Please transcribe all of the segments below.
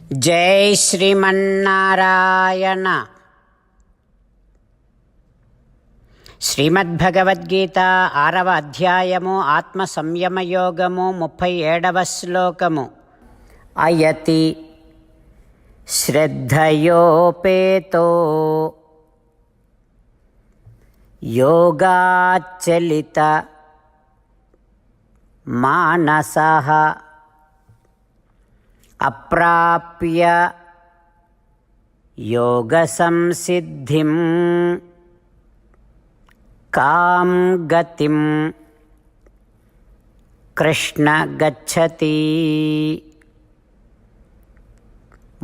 జై శ్రీమన్నారాయణ. శ్రీమద్భగవద్గీత ఆరవ అధ్యాయము ఆత్మ సంయమ యోగము ముప్పై ఏడవ శ్లోకము. అయతి శ్రద్ధయోపేతో యోగాచలిత మానస అప్రాప్య యోగ సంసిద్ధిం కాం గతిం కృష్ణ గచ్చతి.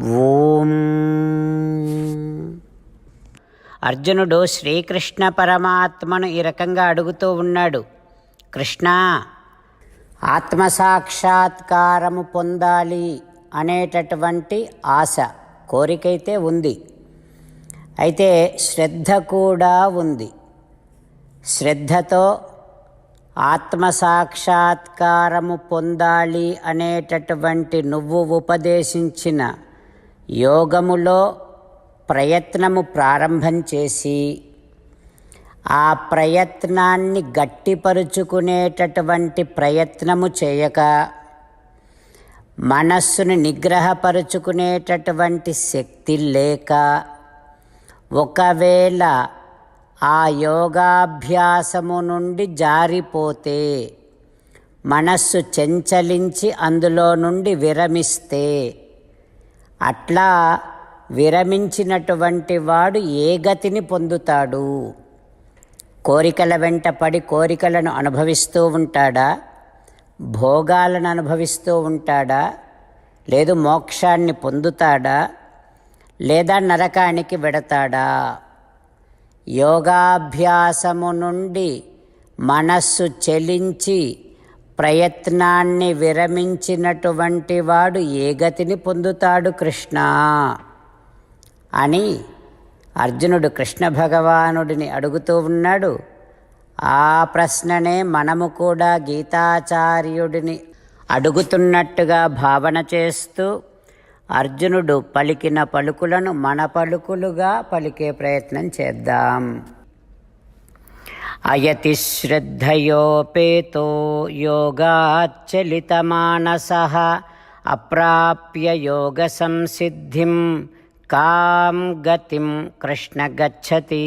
ఓం. అర్జునుడు శ్రీకృష్ణ పరమాత్మను ఈ రకంగా అడుగుతూ ఉన్నాడు. కృష్ణ ఆత్మసాక్షాత్కారము పొందాలి. అనేటటువంటి ఆశ కోరికైతే ఉంది. అయితే శ్రద్ధ కూడా ఉంది. శ్రద్ధతో ఆత్మసాక్షాత్కారము పొందాలి అనేటటువంటి నువ్వు ఉపదేశించిన యోగములో ప్రయత్నము ప్రారంభం చేసి ఆ ప్రయత్నాన్ని గట్టిపరుచుకునేటటువంటి ప్రయత్నము చేయక మనస్సును నిగ్రహపరుచుకునేటటువంటి శక్తి లేక ఒకవేళ ఆ యోగాభ్యాసము నుండి జారిపోతే మనస్సు చెంచలించి అందులో నుండి విరమిస్తే అట్లా విరమించినటువంటి వాడు ఏ గతిని పొందుతాడు? కోరికల వెంట పడి కోరికలను అనుభవిస్తూ ఉంటాడా? భోగాలను అనుభవిస్తూ ఉంటాడా? లేదు మోక్షాన్ని పొందుతాడా? లేదా నరకానికి వెడతాడా? యోగాభ్యాసము నుండి మనస్సు చెలించి ప్రయత్నాన్ని విరమించినటువంటి వాడు ఏ గతిని పొందుతాడు కృష్ణ? అని అర్జునుడు కృష్ణ భగవానుడిని అడుగుతూ ఉన్నాడు. ఆ ప్రశ్ననే మనము కూడా గీతాచార్యుడిని అడుగుతున్నట్టుగా భావన చేస్తూ అర్జునుడు పలికిన పలుకులను మన పలుకులుగా పలికే ప్రయత్నం చేద్దాం. అయతి శ్రద్ధయోపేతో యోగాచలితమానస అప్రాప్య యోగ సంసిద్ధిం కాం గతిం కృష్ణ గచ్చతి.